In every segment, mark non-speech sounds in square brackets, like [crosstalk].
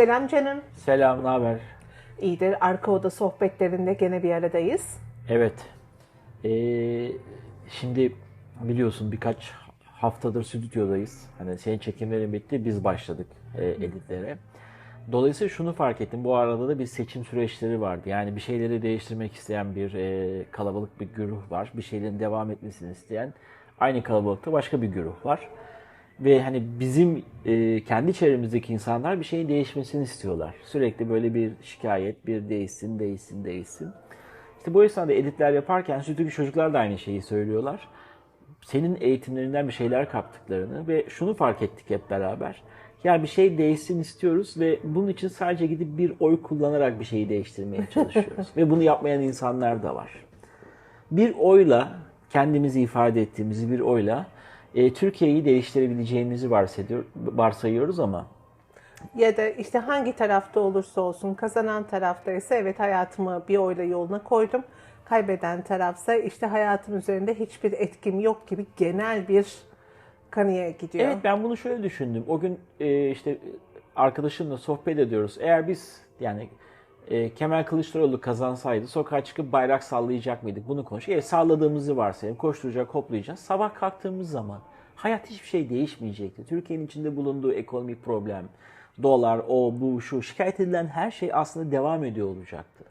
Selam canım. Selam, ne haber? İyidir. Arka oda sohbetlerinde gene bir aradayız. Evet. Ee, şimdi biliyorsun birkaç haftadır stüdyodayız. Hani senin çekimlerin bitti, biz başladık e, editlere. Dolayısıyla şunu fark ettim. Bu arada da bir seçim süreçleri vardı. Yani bir şeyleri değiştirmek isteyen bir e, kalabalık bir güruh var. Bir şeylerin devam etmesini isteyen aynı kalabalıkta başka bir güruh var. Ve hani bizim e, kendi çevremizdeki insanlar bir şeyin değişmesini istiyorlar. Sürekli böyle bir şikayet, bir değişsin, değişsin, değişsin. İşte bu esnada editler yaparken stüdyodaki çocuklar da aynı şeyi söylüyorlar. Senin eğitimlerinden bir şeyler kaptıklarını ve şunu fark ettik hep beraber. Ya bir şey değişsin istiyoruz ve bunun için sadece gidip bir oy kullanarak bir şeyi değiştirmeye çalışıyoruz. [laughs] ve bunu yapmayan insanlar da var. Bir oyla, kendimizi ifade ettiğimiz bir oyla e, Türkiye'yi değiştirebileceğimizi varsayıyoruz ama Ya da işte hangi tarafta olursa olsun kazanan tarafta ise evet hayatımı bir oyla yoluna koydum. Kaybeden tarafsa işte hayatım üzerinde hiçbir etkim yok gibi genel bir kanıya gidiyor. Evet ben bunu şöyle düşündüm. O gün e, işte arkadaşımla sohbet ediyoruz. Eğer biz yani e, Kemal Kılıçdaroğlu kazansaydı sokağa çıkıp bayrak sallayacak mıydık? Bunu konuş. E, salladığımızı varsayalım. Koşturacak, hoplayacağız. Sabah kalktığımız zaman hayat hiçbir şey değişmeyecekti. Türkiye'nin içinde bulunduğu ekonomik problem, dolar, o, bu, şu şikayet edilen her şey aslında devam ediyor olacaktı.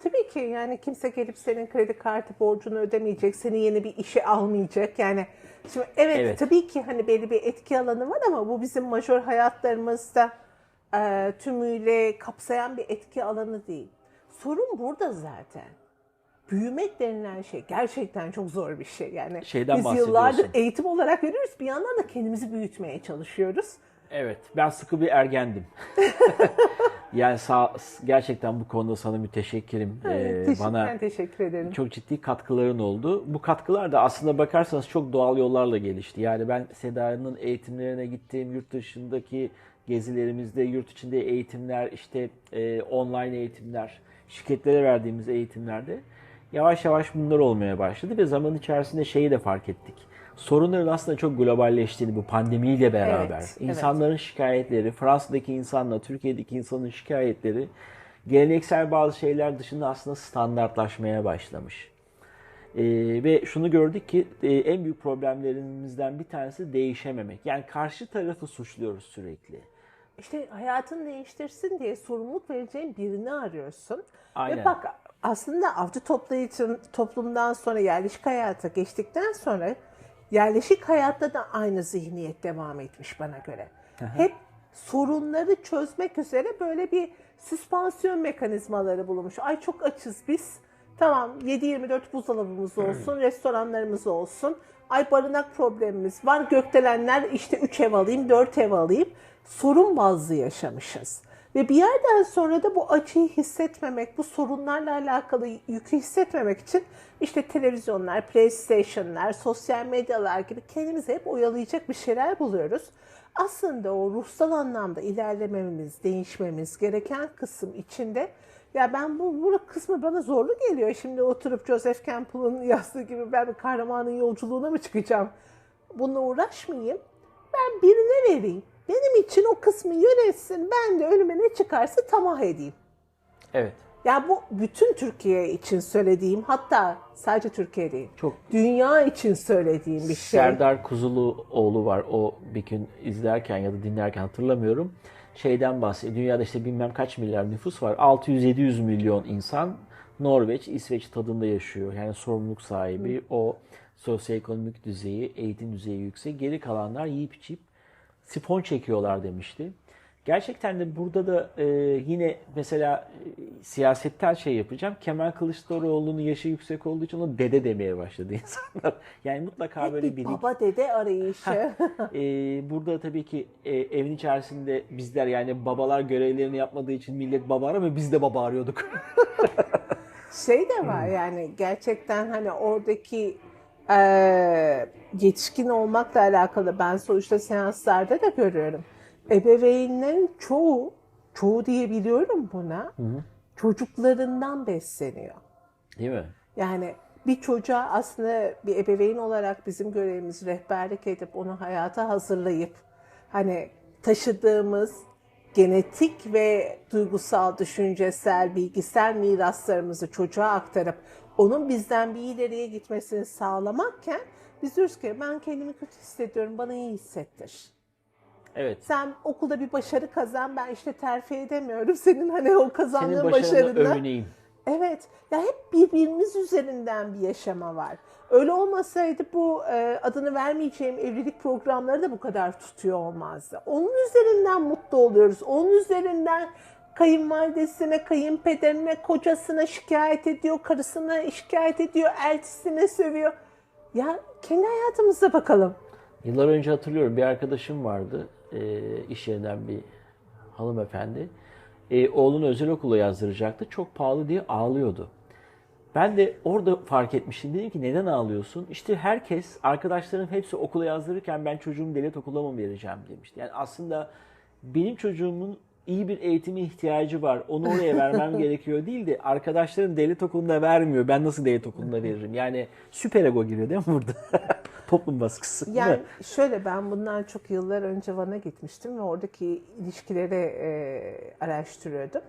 Tabii ki yani kimse gelip senin kredi kartı borcunu ödemeyecek, seni yeni bir işe almayacak. Yani şimdi evet, Evet. tabii ki hani belli bir etki alanı var ama bu bizim majör hayatlarımızda e, tümüyle kapsayan bir etki alanı değil. Sorun burada zaten. Büyümek denilen şey gerçekten çok zor bir şey. Yani Şeyden biz yıllardır eğitim olarak veriyoruz. Bir yandan da kendimizi büyütmeye çalışıyoruz. Evet, ben sıkı bir ergendim. [laughs] yani sağ, gerçekten bu konuda sana müteşekkirim. Ee, Teşekkür, bana ben teşekkür ederim. çok ciddi katkıların oldu. Bu katkılar da aslında bakarsanız çok doğal yollarla gelişti. Yani ben Seda'nın eğitimlerine gittim, yurt dışındaki gezilerimizde, yurt içinde eğitimler, işte e, online eğitimler, şirketlere verdiğimiz eğitimlerde yavaş yavaş bunlar olmaya başladı ve zaman içerisinde şeyi de fark ettik. Sorunların aslında çok globalleştiğini bu pandemiyle beraber. Evet, evet. insanların şikayetleri, Fransa'daki insanla Türkiye'deki insanın şikayetleri geleneksel bazı şeyler dışında aslında standartlaşmaya başlamış. Ee, ve şunu gördük ki e, en büyük problemlerimizden bir tanesi değişememek. Yani karşı tarafı suçluyoruz sürekli. İşte hayatını değiştirsin diye sorumluluk vereceğin birini arıyorsun. Aynen. Ve bak aslında avcı toplayıcı toplumdan sonra yerleşik hayata geçtikten sonra yerleşik hayatta da aynı zihniyet devam etmiş bana göre. Hep sorunları çözmek üzere böyle bir süspansiyon mekanizmaları bulunmuş. Ay çok açız biz. Tamam 7-24 buzdolabımız olsun, restoranlarımız olsun. Ay barınak problemimiz var. Gökdelenler işte 3 ev alayım, 4 ev alayım. Sorun bazlı yaşamışız. Ve bir yerden sonra da bu acıyı hissetmemek, bu sorunlarla alakalı yükü hissetmemek için işte televizyonlar, PlayStation'lar, sosyal medyalar gibi kendimizi hep oyalayacak bir şeyler buluyoruz. Aslında o ruhsal anlamda ilerlememiz, değişmemiz gereken kısım içinde ya ben bu, bu kısmı bana zorlu geliyor. Şimdi oturup Joseph Campbell'ın [laughs] yazdığı gibi ben bir kahramanın yolculuğuna mı çıkacağım? Bununla uğraşmayayım. Ben birine vereyim. Benim için o kısmı yönetsin. Ben de önüme ne çıkarsa tamah edeyim. Evet. Ya bu bütün Türkiye için söylediğim hatta sadece Türkiye değil. Çok Dünya için söylediğim bir şey. Serdar Kuzuluoğlu var. O bir gün izlerken ya da dinlerken hatırlamıyorum. Şeyden bahsediyor. Dünyada işte bilmem kaç milyar nüfus var. 600-700 milyon insan Norveç, İsveç tadında yaşıyor. Yani sorumluluk sahibi. O sosyoekonomik düzeyi, eğitim düzeyi yüksek. Geri kalanlar yiyip içip sifon çekiyorlar demişti. Gerçekten de burada da e, yine mesela e, siyasetten şey yapacağım. Kemal Kılıçdaroğlu'nun yaşı yüksek olduğu için ona dede demeye başladı [laughs] insanlar. Yani mutlaka böyle bir baba dede arayışı. e, burada tabii ki e, evin içerisinde bizler yani babalar görevlerini yapmadığı için millet baba aramıyor. Biz de baba arıyorduk. [laughs] şey de var yani gerçekten hani oradaki eee, yetişkin olmakla alakalı ben sonuçta seanslarda da görüyorum. Ebeveynlerin çoğu, çoğu diyebiliyorum buna, çocuklarından besleniyor. Değil mi? Yani bir çocuğa aslında bir ebeveyn olarak bizim görevimiz rehberlik edip onu hayata hazırlayıp hani taşıdığımız genetik ve duygusal, düşüncesel, bilgisel miraslarımızı çocuğa aktarıp onun bizden bir ileriye gitmesini sağlamakken biz diyoruz ki ben kendimi kötü hissediyorum, bana iyi hissettir. Evet. Sen okulda bir başarı kazan, ben işte terfi edemiyorum. Senin hani o Senin kazandığın başarını başarınla. övüneyim. Evet. Ya hep birbirimiz üzerinden bir yaşama var. Öyle olmasaydı bu e, adını vermeyeceğim evlilik programları da bu kadar tutuyor olmazdı. Onun üzerinden mutlu oluyoruz. Onun üzerinden kayınvalidesine, kayınpederine, kocasına şikayet ediyor, karısına şikayet ediyor, eltisine sövüyor. Ya kendi hayatımıza bakalım. Yıllar önce hatırlıyorum bir arkadaşım vardı. E, iş yerinden bir hanımefendi. E, oğlunu özel okula yazdıracaktı. Çok pahalı diye ağlıyordu. Ben de orada fark etmiştim. Dedim ki neden ağlıyorsun? İşte herkes, arkadaşlarım hepsi okula yazdırırken ben çocuğumu devlet okuluna mı vereceğim demişti. Yani aslında benim çocuğumun iyi bir eğitime ihtiyacı var. Onu oraya vermem [laughs] gerekiyor değil de arkadaşlarım devlet okulunda vermiyor. Ben nasıl devlet okulunda veririm? Yani süper ego giriyor değil mi burada? [laughs] Toplum baskısı. Yani şöyle ben bundan çok yıllar önce Van'a gitmiştim ve oradaki ilişkileri e, araştırıyordum.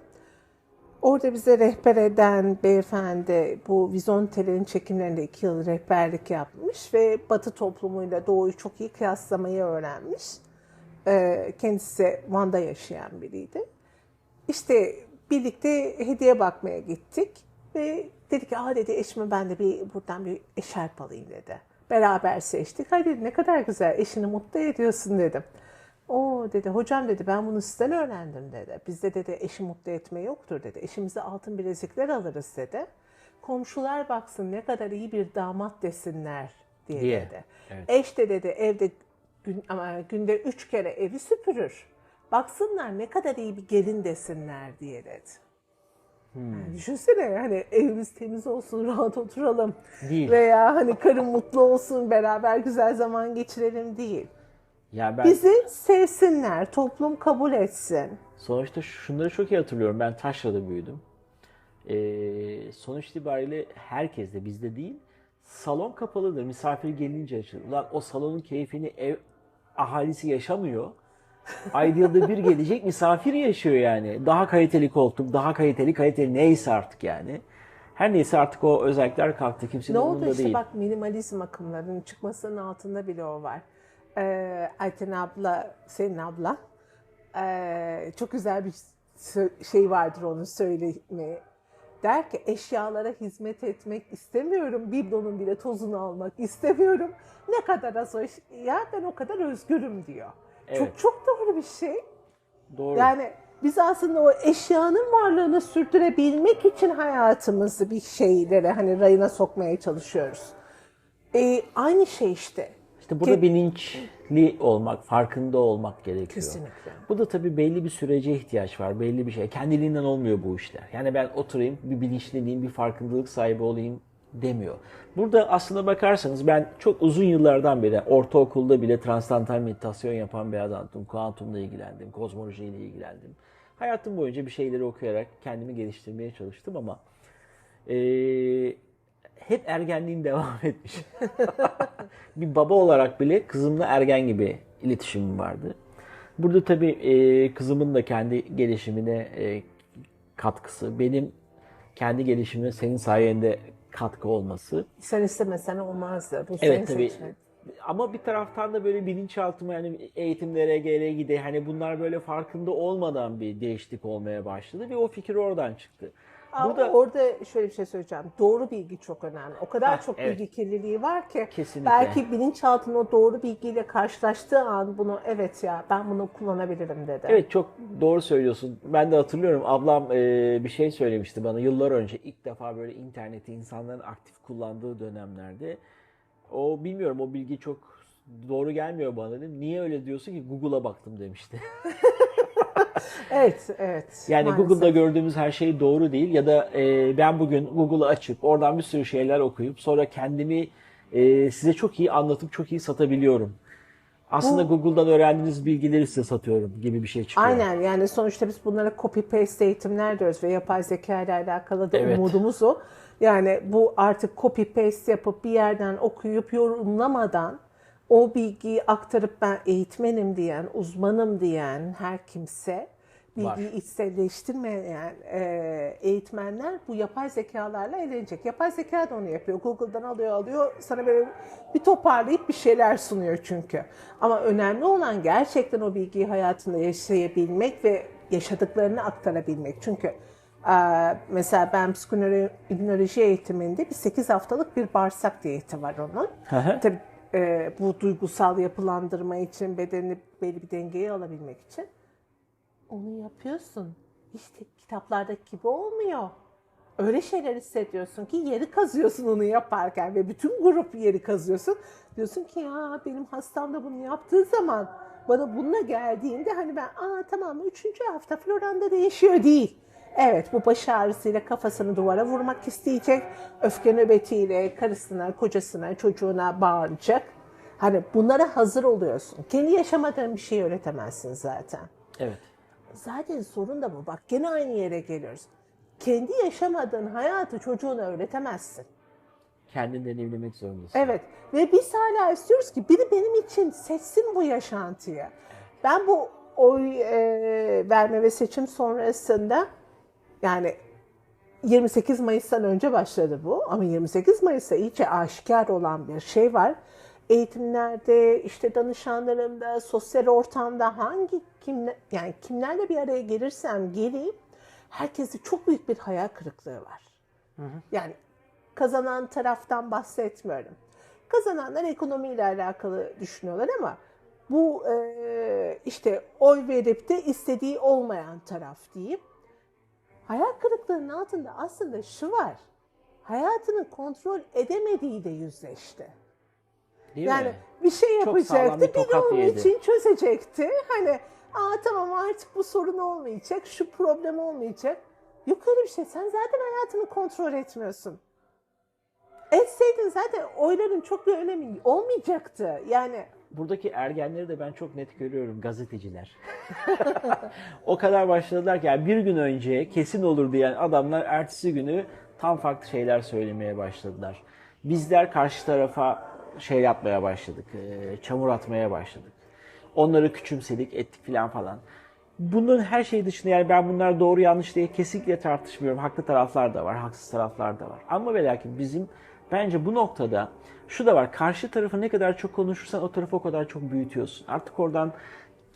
Orada bize rehber eden beyefendi bu Vizontel'in çekimlerinde iki yıl rehberlik yapmış ve Batı toplumuyla Doğu'yu çok iyi kıyaslamayı öğrenmiş. E, kendisi Van'da yaşayan biriydi. İşte birlikte hediye bakmaya gittik ve dedi ki aa dedi eşime ben de bir buradan bir eşarp alayım dedi. Beraber seçtik. Hayır dedi ne kadar güzel eşini mutlu ediyorsun dedim. O dedi hocam dedi ben bunu sizden öğrendim dedi. Bizde dedi eşi mutlu etme yoktur dedi. Eşimize altın bilezikler alırız dedi. Komşular baksın ne kadar iyi bir damat desinler diye, Diye, dedi. evet. Eş de dedi evde gün, ama günde üç kere evi süpürür. Baksınlar ne kadar iyi bir gelin desinler diye dedi. Yani düşünsene hani evimiz temiz olsun, [laughs] rahat oturalım. Değil. Veya hani karım mutlu olsun, beraber güzel zaman geçirelim değil. Ya ben Bizi sevsinler, toplum kabul etsin. Sonuçta şunları çok iyi hatırlıyorum. Ben Taşra'da büyüdüm. Ee, sonuç itibariyle herkes de bizde değil. Salon kapalıdır. Misafir gelince açılır. Ulan o salonun keyfini ev ahalisi yaşamıyor. Ayda yılda bir gelecek misafir yaşıyor yani. Daha kaliteli koltuk, daha kaliteli kaliteli neyse artık yani. Her neyse artık o özellikler kalktı. Kimsenin Ne oldu işte değil. bak minimalizm akımlarının çıkmasının altında bile o var. Ee, Ayten abla, senin abla ee, çok güzel bir şey vardır onun söylemi. Der ki eşyalara hizmet etmek istemiyorum. Biblonun bile tozunu almak istemiyorum. Ne kadar az o eş- ya ben o kadar özgürüm diyor. Evet. Çok çok doğru bir şey. Doğru. Yani biz aslında o eşyanın varlığını sürdürebilmek için hayatımızı bir şeylere hani rayına sokmaya çalışıyoruz. Ee, aynı şey işte. İşte burada Ke- bilinçli olmak, farkında olmak gerekiyor. Kesinlikle. Bu da tabii belli bir sürece ihtiyaç var, belli bir şey. Kendiliğinden olmuyor bu işler. Yani ben oturayım, bir bilinçleneyim, bir farkındalık sahibi olayım demiyor. Burada aslında bakarsanız ben çok uzun yıllardan beri ortaokulda bile transantal meditasyon yapan bir adamdım. Kuantumla ilgilendim, kozmolojiyle ilgilendim. Hayatım boyunca bir şeyleri okuyarak kendimi geliştirmeye çalıştım ama eee, hep ergenliğim devam [laughs] etmiş. bir baba olarak bile kızımla ergen gibi iletişimim vardı. Burada tabii e, kızımın da kendi gelişimine e, katkısı, benim kendi gelişimime senin sayende katkı olması. Sen istemesen olmazdı. Bu Evet tabii. seçeneğin. Ama bir taraftan da böyle bilinçaltıma yani eğitimlere gele gide hani bunlar böyle farkında olmadan bir değişiklik olmaya başladı ve o fikir oradan çıktı. Ama Burada orada şöyle bir şey söyleyeceğim. Doğru bilgi çok önemli. O kadar Ha, çok evet. bilgi kirliliği var ki Kesinlikle. belki bilinçaltının o doğru bilgiyle karşılaştığı an bunu evet ya ben bunu kullanabilirim dedi. Evet çok doğru söylüyorsun. Ben de hatırlıyorum ablam e, bir şey söylemişti bana yıllar önce ilk defa böyle interneti insanların aktif kullandığı dönemlerde. O bilmiyorum o bilgi çok doğru gelmiyor bana dedim. Niye öyle diyorsun ki Google'a baktım demişti. [laughs] Evet, evet. Yani Maalesef. Google'da gördüğümüz her şey doğru değil ya da e, ben bugün Google'ı açıp oradan bir sürü şeyler okuyup sonra kendimi e, size çok iyi anlatıp çok iyi satabiliyorum. Aslında Google'dan öğrendiğiniz bilgileri size satıyorum gibi bir şey çıkıyor. Aynen yani sonuçta biz bunlara copy paste eğitimler diyoruz ve yapay zeka ile alakalı da Evet. umudumuz o. Yani bu artık copy paste yapıp bir yerden okuyup yorumlamadan o bilgiyi aktarıp ben eğitmenim diyen, uzmanım diyen her kimse bilgiyi içselleştirmeyen e, eğitmenler bu yapay zekalarla eğlenecek. Yapay zeka da onu yapıyor. Google'dan alıyor alıyor sana böyle bir toparlayıp bir şeyler sunuyor çünkü. Ama önemli olan gerçekten o bilgiyi hayatında yaşayabilmek ve yaşadıklarını aktarabilmek. Çünkü e, mesela ben psikolojik eğitiminde bir 8 haftalık bir bağırsak diyeti var onun. Tabii e, bu duygusal yapılandırma için bedenini belli bir dengeye alabilmek için onu yapıyorsun. İşte kitaplardaki gibi olmuyor. Öyle şeyler hissediyorsun ki yeri kazıyorsun onu yaparken ve bütün grup yeri kazıyorsun. Diyorsun ki ya benim hastam da bunu yaptığı zaman bana bununla geldiğinde hani ben aa tamam üçüncü hafta Floranda değişiyor değil. Evet bu baş ağrısıyla kafasını duvara vurmak isteyecek. Öfke nöbetiyle karısına, kocasına, çocuğuna bağıracak. Hani bunlara hazır oluyorsun. Kendi yaşamadığın bir şey öğretemezsin zaten. Evet. Zaten sorun da bu. Bak gene aynı yere geliyoruz. Kendi yaşamadığın hayatı çocuğuna öğretemezsin. Kendin deneyimlemek zorundasın. Evet ve biz hala istiyoruz ki biri benim için seçsin bu yaşantıyı. Ben bu oy e, verme ve seçim sonrasında yani 28 Mayıs'tan önce başladı bu ama 28 Mayıs'ta iyice aşikar olan bir şey var. Eğitimlerde, işte danışanlarımda, sosyal ortamda hangi kim yani kimlerle bir araya gelirsem geleyim herkeste çok büyük bir hayal kırıklığı var. Yani kazanan taraftan bahsetmiyorum. Kazananlar ekonomiyle alakalı düşünüyorlar ama bu e, işte oy verip de istediği olmayan taraf diyeyim. Hayal kırıklığının altında aslında şu var. Hayatını kontrol edemediği de yüzleşti. Değil yani mi? bir şey yapacaktı, bir bir de onun yedi. için çözecekti. Hani aa tamam artık bu sorun olmayacak, şu problem olmayacak. Yok öyle bir şey. Sen zaten hayatını kontrol etmiyorsun. Etseydin zaten oyların çok bir önemi olmayacaktı. Yani Buradaki ergenleri de ben çok net görüyorum gazeteciler. [laughs] o kadar başladılar ki yani bir gün önce kesin olur diyen adamlar ertesi günü tam farklı şeyler söylemeye başladılar. Bizler karşı tarafa şey yapmaya başladık, e, çamur atmaya başladık. Onları küçümsedik, ettik filan falan. Bunun her şey dışında yani ben bunlar doğru yanlış diye kesinlikle tartışmıyorum. Haklı taraflar da var, haksız taraflar da var. Ama ve lakin bizim bence bu noktada şu da var. Karşı tarafı ne kadar çok konuşursan o tarafı o kadar çok büyütüyorsun. Artık oradan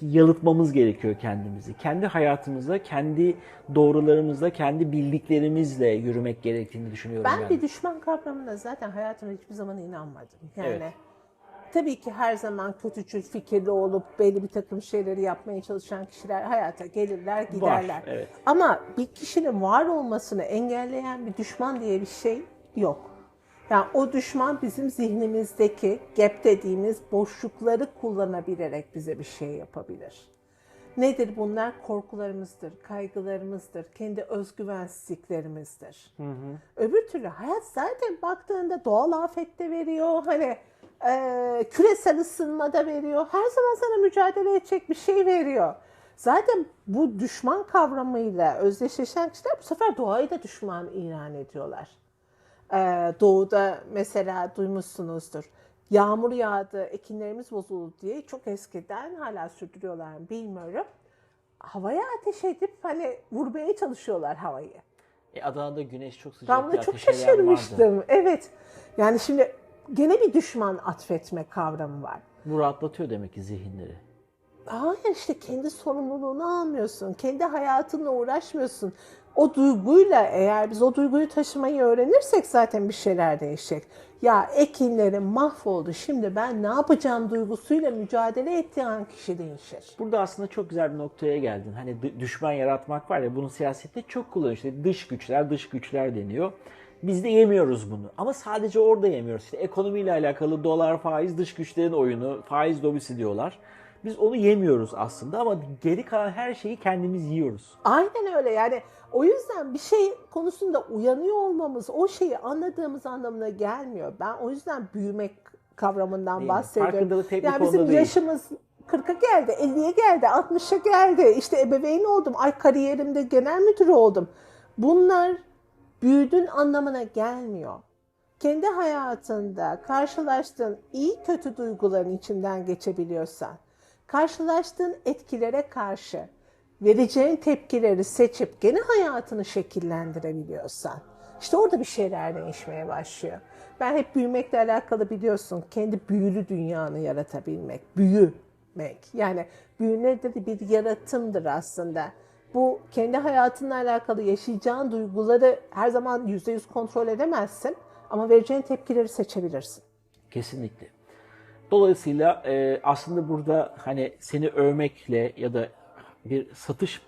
yalıtmamız gerekiyor kendimizi. Kendi hayatımızda, kendi doğrularımızla, kendi bildiklerimizle yürümek gerektiğini düşünüyorum ben ben. bir düşman kavramına zaten hayatımda hiçbir zaman inanmadım. Yani Evet. tabii ki her zaman kötücül fikirli olup belli bir takım şeyleri yapmaya çalışan kişiler hayata gelirler, giderler. evet. Ama bir kişinin var olmasını engelleyen bir düşman diye bir şey yok. Yani o düşman bizim zihnimizdeki gap dediğimiz boşlukları kullanabilerek bize bir şey yapabilir. Nedir bunlar? Korkularımızdır, kaygılarımızdır, kendi özgüvensizliklerimizdir. Öbür türlü hayat zaten baktığında doğal afette veriyor, hani e, küresel ısınmada veriyor, her zaman sana mücadele edecek bir şey veriyor. Zaten bu düşman kavramıyla özdeşleşen kişiler bu sefer doğayı da düşman ilan ediyorlar. Ee, doğuda mesela duymuşsunuzdur. Yağmur yağdı, ekinlerimiz bozuldu diye çok eskiden hala sürdürüyorlar mı bilmiyorum. Havaya ateş edip hani vurmaya çalışıyorlar havayı. E, Adana'da güneş çok sıcak. Ben ya, çok eden vardı. şaşırmıştım. Evet. Yani şimdi gene bir düşman atfetme kavramı var. Bu rahatlatıyor demek ki zihinleri. Hayır işte kendi sorumluluğunu almıyorsun. Kendi hayatınla uğraşmıyorsun. O duyguyla eğer biz o duyguyu taşımayı öğrenirsek zaten bir şeyler değişecek. Ya ekinlerim mahvoldu şimdi ben ne yapacağım duygusuyla mücadele ettiği an kişi değişir. Burada aslında çok güzel bir noktaya geldin. Hani düşman yaratmak var ya bunu siyasette çok kullanıyor. İşte dış güçler, dış güçler deniyor. Biz de yemiyoruz bunu. Ama sadece orada yemiyoruz. İşte ekonomiyle alakalı dolar, faiz, dış güçlerin oyunu, faiz lobisi diyorlar. Biz onu yemiyoruz aslında ama geri kalan her şeyi kendimiz yiyoruz. Aynen öyle yani o yüzden bir şey konusunda uyanıyor olmamız o şeyi anladığımız anlamına gelmiyor. Ben o yüzden büyümek kavramından Değil bahsediyorum. Farkındalık tek yani bizim değil. yaşımız 40'a geldi, 50'ye geldi, 60'a geldi. İşte ebeveyn oldum, ay kariyerimde genel müdür oldum. Bunlar büyüdün anlamına gelmiyor. Kendi hayatında karşılaştığın iyi kötü duyguların içinden geçebiliyorsan, karşılaştığın etkilere karşı vereceğin tepkileri seçip gene hayatını şekillendirebiliyorsan işte orada bir şeyler değişmeye başlıyor. Ben hep büyümekle alakalı biliyorsun kendi büyülü dünyanı yaratabilmek, büyümek. Yani büyü nedir? Bir yaratımdır aslında. Bu kendi hayatınla alakalı yaşayacağın duyguları her zaman yüzde yüz kontrol edemezsin ama vereceğin tepkileri seçebilirsin. Kesinlikle. Dolayısıyla e, aslında burada hani seni övmekle ya da bir satış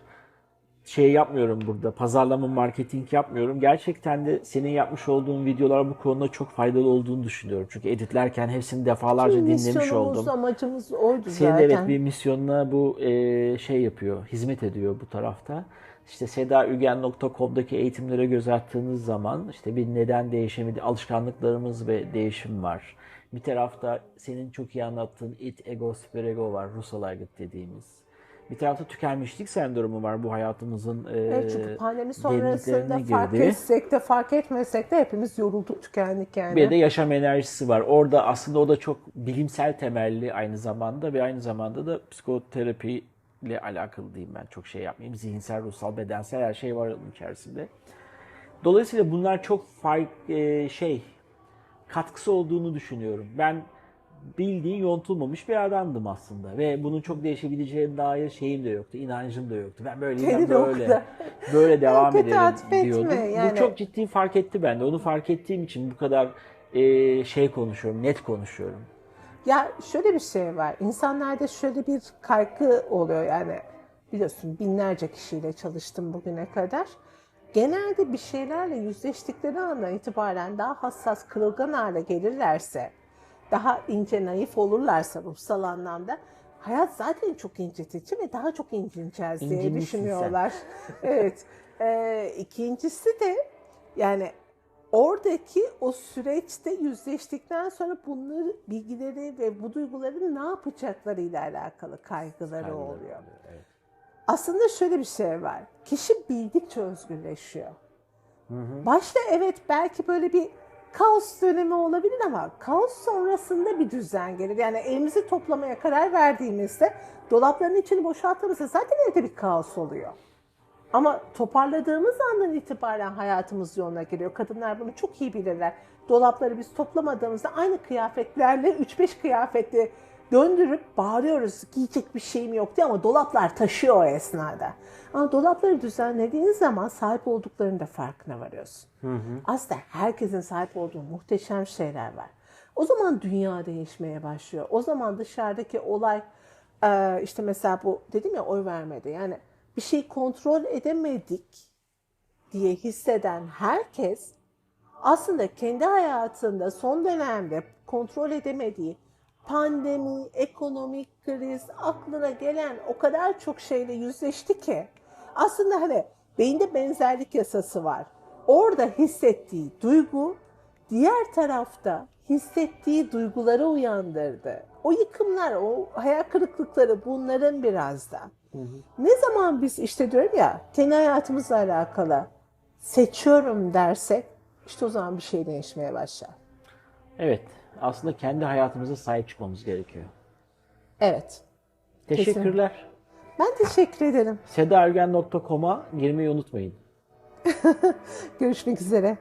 şey yapmıyorum burada. Pazarlama, marketing yapmıyorum. Gerçekten de senin yapmış olduğun videolar bu konuda çok faydalı olduğunu düşünüyorum. Çünkü editlerken hepsini defalarca dinlemiş Misyonumuz, oldum. amacımız oydu Senin zaten. evet bir misyonuna bu e, şey yapıyor, hizmet ediyor bu tarafta. İşte sedaugen.com'daki eğitimlere göz attığınız zaman işte bir neden değişimi, alışkanlıklarımız ve değişim var. Bir tarafta senin çok iyi anlattığın it, ego, süperego var, Russell aygıt dediğimiz. Bir tarafta tükenmişlik sendromu var bu hayatımızın e, Evet, çünkü pandemi sonrasında derinliklerine fark girdi. etsek de fark etmesek de hepimiz yorulduk, tükendik yani. Bir de yaşam enerjisi var. Orada aslında o da çok bilimsel temelli aynı zamanda ve aynı zamanda da psikoterapi ile alakalı diyeyim ben. Çok şey yapmayayım. Zihinsel, ruhsal, bedensel her şey var onun içerisinde. Dolayısıyla bunlar çok fark e, şey katkısı olduğunu düşünüyorum. Ben bildiğin yontulmamış bir adamdım aslında ve bunun çok değişebileceğine dair şeyim de yoktu, inancım da yoktu. Ben Senin ben böyle, [laughs] böyle devam ederim diyordum. yani. Bu çok ciddi fark etti bende. Onu fark ettiğim için bu kadar e, şey konuşuyorum, net konuşuyorum. Ya şöyle bir şey var. İnsanlarda şöyle bir kaygı oluyor yani. Biliyorsun binlerce kişiyle çalıştım bugüne kadar. Genelde bir şeylerle yüzleştikleri andan itibaren daha hassas, kırılgan hale gelirlerse, daha ince, naif olurlarsa ruhsal anlamda hayat zaten çok incitici ve daha çok incineceğiz diye İncinmişsin düşünüyorlar. [laughs] evet. Ee, ikincisi de yani oradaki o süreçte yüzleştikten sonra bunları bilgileri ve bu duyguların ne yapacaklarıyla alakalı kaygıları oluyor. Evet. Aslında şöyle bir şey var. Kişi bildikçe özgürleşiyor. Başta evet belki böyle bir kaos dönemi olabilir ama kaos sonrasında bir düzen gelir. Yani elimizi toplamaya karar verdiğimizde dolapların içini boşalttığımızda zaten evde bir kaos oluyor. Ama toparladığımız andan itibaren hayatımız yoluna giriyor. Kadınlar bunu çok iyi bilirler. Dolapları biz toplamadığımızda aynı kıyafetlerle 3-5 kıyafeti döndürüp bağırıyoruz. Giyecek bir şeyim yok diye ama dolaplar taşıyor o esnada. Ama dolapları düzenlediğin zaman sahip olduklarının da farkına varıyorsun. Aslında herkesin sahip olduğu muhteşem şeyler var. O zaman dünya değişmeye başlıyor. O zaman dışarıdaki olay e, işte mesela bu dedim ya oy vermedi. Yani bir şeyi kontrol edemedik diye hisseden herkes aslında kendi hayatında son dönemde kontrol edemediği pandemi, ekonomik kriz, aklına gelen o kadar çok şeyle yüzleşti ki aslında hani beyinde benzerlik yasası var. Orada hissettiği duygu diğer tarafta hissettiği duyguları uyandırdı. O yıkımlar, o hayal kırıklıkları bunların biraz da. Ne zaman biz işte diyorum ya kendi hayatımızla alakalı seçiyorum dersek işte o zaman bir şey değişmeye başlar. Evet. Aslında kendi hayatımıza sahip çıkmamız gerekiyor. Evet. Teşekkürler. Ben teşekkür ederim. sedaergen.com'a girmeyi unutmayın. [laughs] Görüşmek üzere.